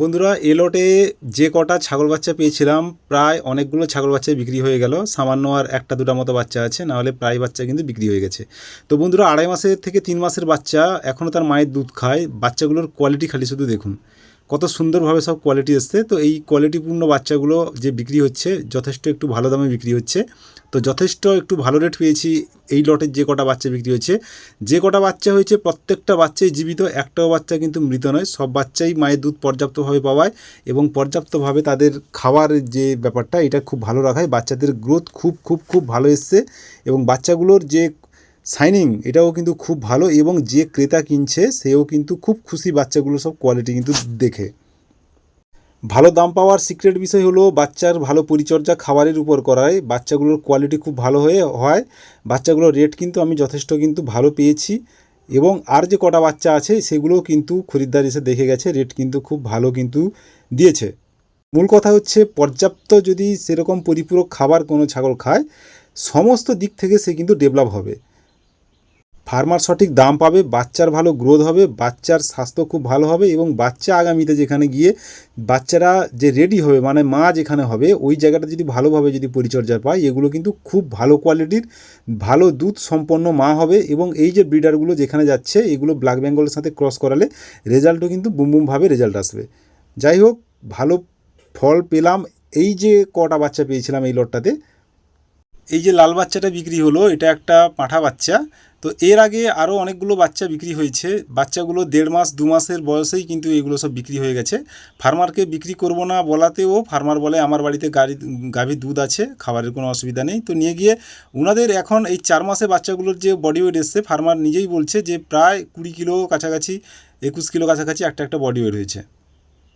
বন্ধুরা, এ লটে যে কটা ছাগল বাচ্চা পেয়েছিলাম, প্রায় অনেকগুলো ছাগল বাচ্চা বিক্রি হয়ে গেল। সামান্য আর একটা দুটা মতো বাচ্চা আছে, নাহলে প্রায় বাচ্চা কিন্তু বিক্রি হয়ে গেছে। তো বন্ধুরা, আড়াই মাসের থেকে তিন মাসের বাচ্চা এখনও তার মায়ের দুধ খায়। বাচ্চাগুলোর কোয়ালিটি খালি শুধু দেখুন। কত সুন্দরভাবে সব কোয়ালিটি এসছে। তো এই কোয়ালিটিপূর্ণ বাচ্চাগুলো যে বিক্রি হচ্ছে, যথেষ্ট একটু ভালো দামে বিক্রি হচ্ছে। তো যথেষ্ট একটু ভালো রেট পেয়েছি এই লটের যে কটা বাচ্চা বিক্রি হচ্ছে যে কটা বাচ্চা হয়েছে, প্রত্যেকটা বাচ্চাই জীবিত, একটাও বাচ্চা কিন্তু মৃত নয়। সব বাচ্চাই মায়ের দুধ পর্যাপ্তভাবে পাওয়ায় এবং পর্যাপ্তভাবে তাদের খাওয়ার যে ব্যাপারটা, এটা খুব ভালো রাখায়। বাচ্চাদের গ্রোথ খুব খুব খুব ভালো এসছে এবং বাচ্চাগুলোর যে শাইনিং এটাও কিন্তু খুব ভালো এবং যে ক্রেতা কিনছে, সেও কিন্তু খুব খুশি বাচ্চাগুলো সব কোয়ালিটি কিন্তু দেখে। ভালো দাম পাওয়ার সিক্রেট বিষয় হলো বাচ্চার ভালো পরিচর্যা খাবারের উপর করায়। বাচ্চাগুলোর কোয়ালিটি খুব ভালো হয়ে, হয়। বাচ্চাগুলোর রেট কিন্তু আমি যথেষ্ট কিন্তু ভালো পেয়েছি এবং আর যে কটা বাচ্চা আছে, সেগুলোও কিন্তু খরিদ্দার এসে দেখে গেছে রেট কিন্তু খুব ভালো কিন্তু দিয়েছে। মূল কথা হচ্ছে পর্যাপ্ত যদি সেরকম পরিপূরক খাবার কোনো ছাগল খায়, সমস্ত দিক থেকে সে কিন্তু ডেভেলপ হবে। ফার্মার সঠিক দাম পাবে, বাচ্চার ভালো গ্রোথ হবে, বাচ্চার স্বাস্থ্য খুব ভালো হবে এবং বাচ্চা আগামীতে যেখানে গিয়ে বাচ্চারা যে রেডি হবে মানে মা যেখানে হবে, ওই জায়গাটা যদি ভালোভাবে যদি পরিচর্যা পায়, এগুলো কিন্তু খুব ভালো কোয়ালিটির ভালো দুধ সম্পন্ন মা হবে এবং এই যে ব্রিডারগুলো যেখানে যাচ্ছে, এগুলো ব্ল্যাক বেঙ্গলের সাথে ক্রস করালে রেজাল্টও কিন্তু বুম বুমভাবে রেজাল্ট আসবে। যাই হোক, ভালো ফল পেলাম। এই যে কটা বাচ্চা পেয়েছিলাম এই লটটাতে, এই যে লাল বাচ্চাটা বিক্রি হলো, এটা একটা পাঁঠা বাচ্চা তো এর আগে আরও অনেকগুলো বাচ্চা বিক্রি হয়েছে। বাচ্চাগুলো দেড় মাস, দু মাসের বয়সেই কিন্তু এগুলো সব বিক্রি হয়ে গেছে। ফার্মারকে বিক্রি করব না বলাতেও ফার্মার বলে, আমার বাড়িতে গাড়ি, গাভীর দুধ আছে, খাবারের কোনো অসুবিধা নেই। তো নিয়ে গিয়ে ওনাদের এখন এই চার মাসে বাচ্চাগুলোর যে বডি ওয়েট এসছে, ফার্মার নিজেই বলছে যে প্রায় কুড়ি কিলো কাছাকাছি, একুশ কিলো কাছাকাছি একটা একটা বডি ওয়েট হয়েছে।